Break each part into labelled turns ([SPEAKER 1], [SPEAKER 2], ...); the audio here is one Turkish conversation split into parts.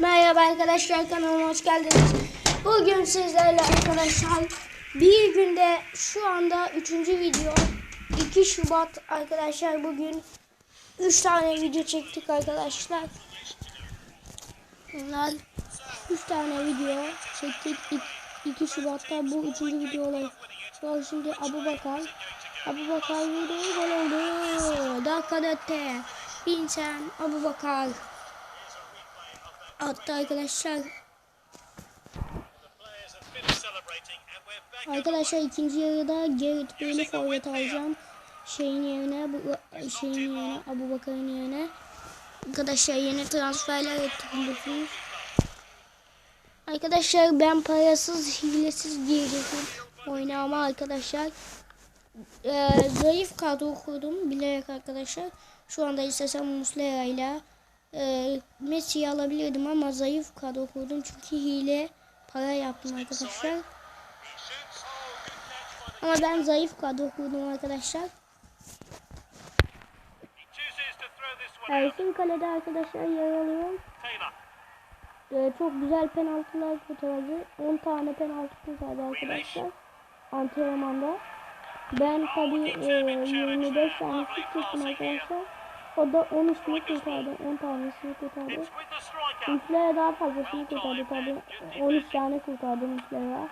[SPEAKER 1] Merhaba arkadaşlar kanalıma hoş geldiniz. Bugün sizlerle arkadaşlar bir günde şu anda 3. video 2 Şubat arkadaşlar bugün 3 tane video çektik arkadaşlar. Bunlar 3 tane video çektik 2 Şubat'ta bu 3. video olay. Sonra şimdi Abu Bakar Abu Bakar videoyu gol oldu. Dakikada te. Vincent Abu Bakar attı arkadaşlar. Arkadaşlar ikinci yarıda Gerrit Bale'i forvet alacağım. Şeyin yerine bu şeyin yerine Abu Bakar'ın yerine. Arkadaşlar yeni transferler ettik biliyorsunuz. Arkadaşlar ben parasız hilesiz girecektim oyuna ama arkadaşlar e, zayıf kadro kurdum bilerek arkadaşlar. Şu anda istesem Muslera ile e, Messi'yi alabilirdim ama zayıf kadro kurdum çünkü hile para yaptım arkadaşlar. Ama ben zayıf kadro kurdum arkadaşlar. Ersin kalede arkadaşlar yer alıyor. Ee, çok güzel penaltılar kurtardı. 10 tane penaltı kurtardı arkadaşlar. Antrenmanda. Ben tabi e, 25 tanesini çektim arkadaşlar. O da 13'ünü kurtardı. 10 tanesini kurtardı. Müslera daha fazlasını kurtardı tabi. 13 tane kurtardı Müslera.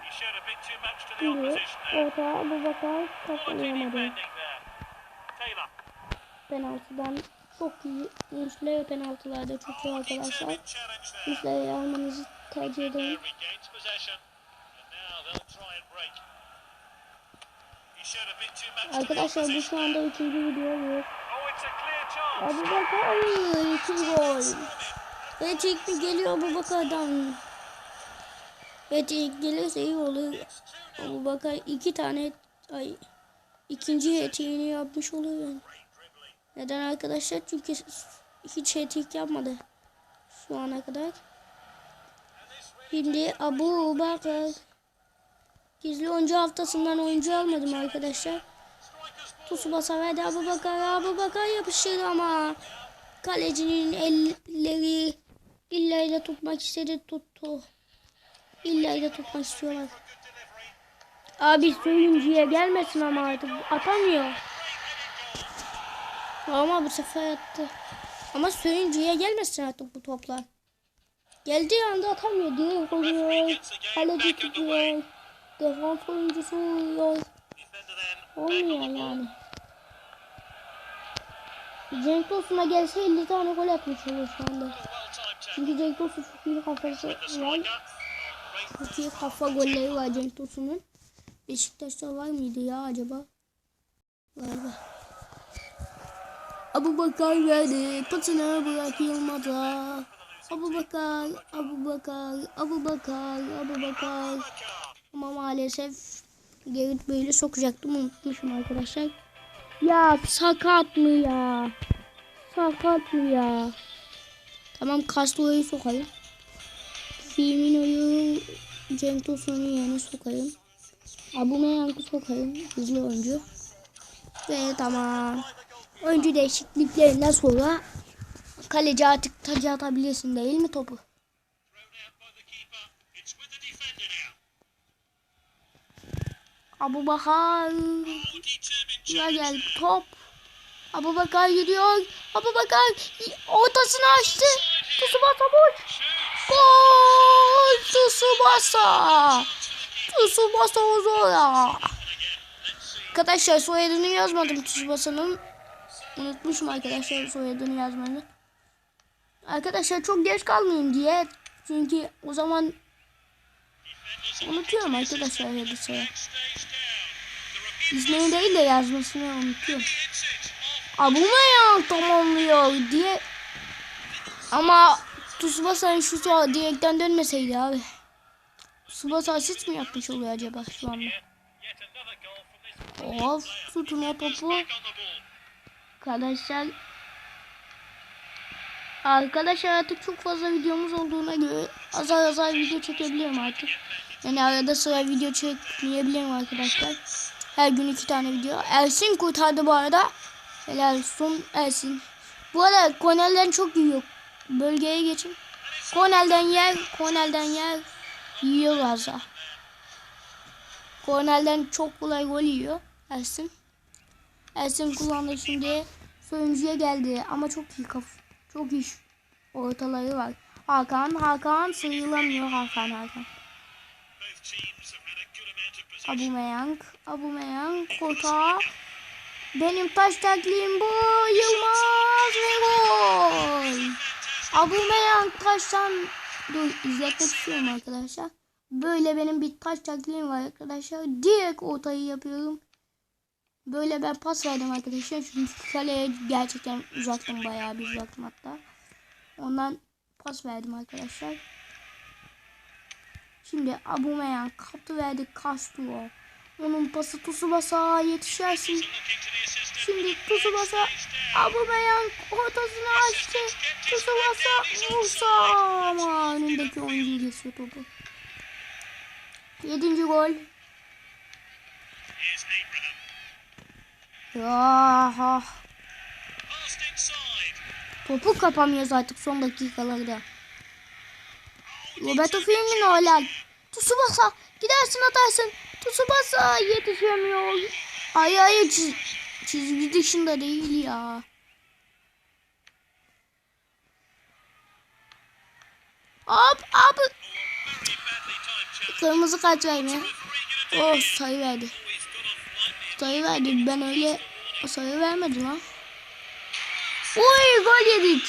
[SPEAKER 1] Şimdi ortaya bu bakar kapatamadı. Penaltıdan çok iyi. Müslera penaltılarda çok iyi arkadaşlar. Müslera'yı almanızı tercih ederim. Arkadaşlar bu şu anda üçüncü video oluyor. Abu Bakar iki gol. Hat-trick mi geliyor Abu Bakar'dan? Hat-trick gelirse iyi olur. Abu Bakar iki tane ay ikinci hat-trick'ini yapmış oluyor. Neden arkadaşlar? Çünkü hiç hat-trick yapmadı şu ana kadar. Şimdi Abu Bakar gizli oyuncu haftasından oyuncu almadım arkadaşlar. Tsubasa verdi Abu Bakar. Abu Bakar yapıştırdı ama kalecinin elleri illa ile tutmak istedi tuttu. İlla ile tutmak istiyorlar. Abi oyuncuya gelmesin ama artık atamıyor. Ama bu sefer attı. Ama Söyüncü'ye gelmesin artık bu toplar. Geldiği anda atamıyor. Direkt oluyor. Kaleci tutuyor. Defans oyuncusu oluyor. Olmuyor yani. Cenk Tosun'a gelse 50 tane gol atmış olur şu anda. Çünkü Cenk Tosun çok iyi kafası var. Çok iyi kafa golleri var Cenk Tosun'un. Beşiktaş'ta var mıydı ya acaba? Galiba. Abu Bakar verdi. Pasını bırak Yılmaz'a. Abu Bakar, Abu Bakar, Abu Bakar, Abu Bakar. Ama maalesef Gerrit böyle sokacaktım unutmuşum arkadaşlar. Ya sakat mı ya? Sakat mı ya? Tamam Castro'yu sokayım. Firmino'yu Cenk Tosun'un yerine sokayım. Aubameyang'ı sokayım. Hızlı oyuncu. Ve tamam. Oyuncu değişikliklerinden sonra kaleci artık tacı atabilirsin değil mi topu? Abu Bakar ya gel top. Abu Bakar gidiyor. Abu Bakar ortasını açtı. Tsubasa boş. Gol! Tsubasa. Tsubasa Ozora. Arkadaşlar soyadını yazmadım Tsubasa'nın. Unutmuşum arkadaşlar soyadını yazmayı. Arkadaşlar çok geç kalmayayım diye. Çünkü o zaman unutuyorum arkadaşlar yazısını. İsmini değil de yazmasını unutuyorum. Abumeyang tamamlıyor diye. Ama Tsubasa'nın şutu direkten dönmeseydi abi. Tsubasa asist mi yapmış oluyor acaba şu anda? Of tutun topu. Arkadaşlar Arkadaşlar artık çok fazla videomuz olduğuna göre azar azar video çekebilirim artık. Yani arada sıra video çekmeyebilirim arkadaşlar. Her gün iki tane video. Ersin kurtardı bu arada. Helal olsun Ersin. Bu arada kornerlerin çok iyi yok. Bölgeye geçin. Kornel'den yer. Kornel'den yer. Yiyor Gaza. Kornel'den çok kolay gol yiyor. Ersin. Ersin kullandı şimdi. Soyuncuya geldi ama çok iyi kaf. Çok iyi ortaları var. Hakan, Hakan sayılamıyor Hakan Hakan. Abumeyang, Abumeyang, Kota. Benim taş takliğim bu. Yılmaz ve gol. Abumeyang taştan dur izletmek arkadaşlar. Böyle benim bir taş takliğim var arkadaşlar. Direkt ortayı yapıyorum. Böyle ben pas verdim arkadaşlar. Çünkü kaleye gerçekten uzaktım bayağı bir uzaktım hatta. Ondan pas verdim arkadaşlar. Şimdi Aubameyang kaptı verdi Castro. Onun pası Tsubasa yetişersin. Şimdi Tsubasa Aubameyang ortasını açtı. Tsubasa Musa ama önündeki oyuncu kesiyor topu. Yedinci gol. Ya ha. Topu kapamıyoruz artık son dakikalarda. Roberto Firmino helal. Tsubasa gidersin atarsın. Tsubasa yetişemiyor. Ay ay çiz çizgi dışında değil ya. Hop hop. Kırmızı kart verme. Oh sayı verdi. Sayı verdi. Ben öyle sayı vermedim ha. Oy gol yedik.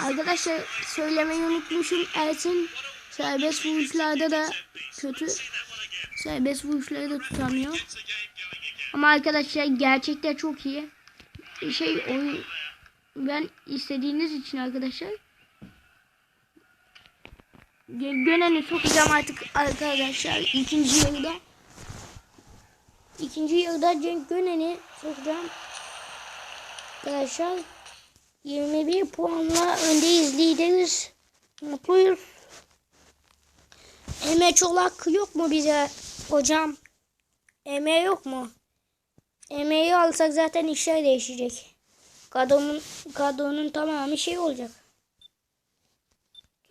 [SPEAKER 1] Arkadaşlar söylemeyi unutmuşum. Ersin serbest vuruşlarda da kötü. Serbest vuruşları da tutamıyor. Ama arkadaşlar gerçekten çok iyi. Şey oyun ben istediğiniz için arkadaşlar Gönen'i sokacağım artık arkadaşlar ikinci yarıda. İkinci yarıda Cenk Gönen'i sokacağım. Arkadaşlar 21 puanla öndeyiz lideriz. Mutluyuz. Eme Çolak yok mu bize hocam? Eme yok mu? Eme'yi alsak zaten işler değişecek. Kadronun, kadronun tamamı şey olacak.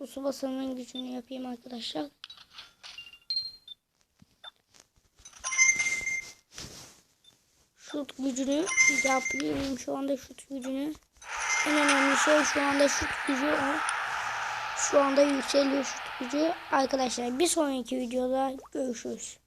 [SPEAKER 1] Tsubasa'nın gücünü yapayım arkadaşlar. Şut gücünü yapıyorum şu anda şut gücünü. En önemli şey şu anda şut gücü. Şu anda yükseliyor şut gücü. Arkadaşlar bir sonraki videoda görüşürüz.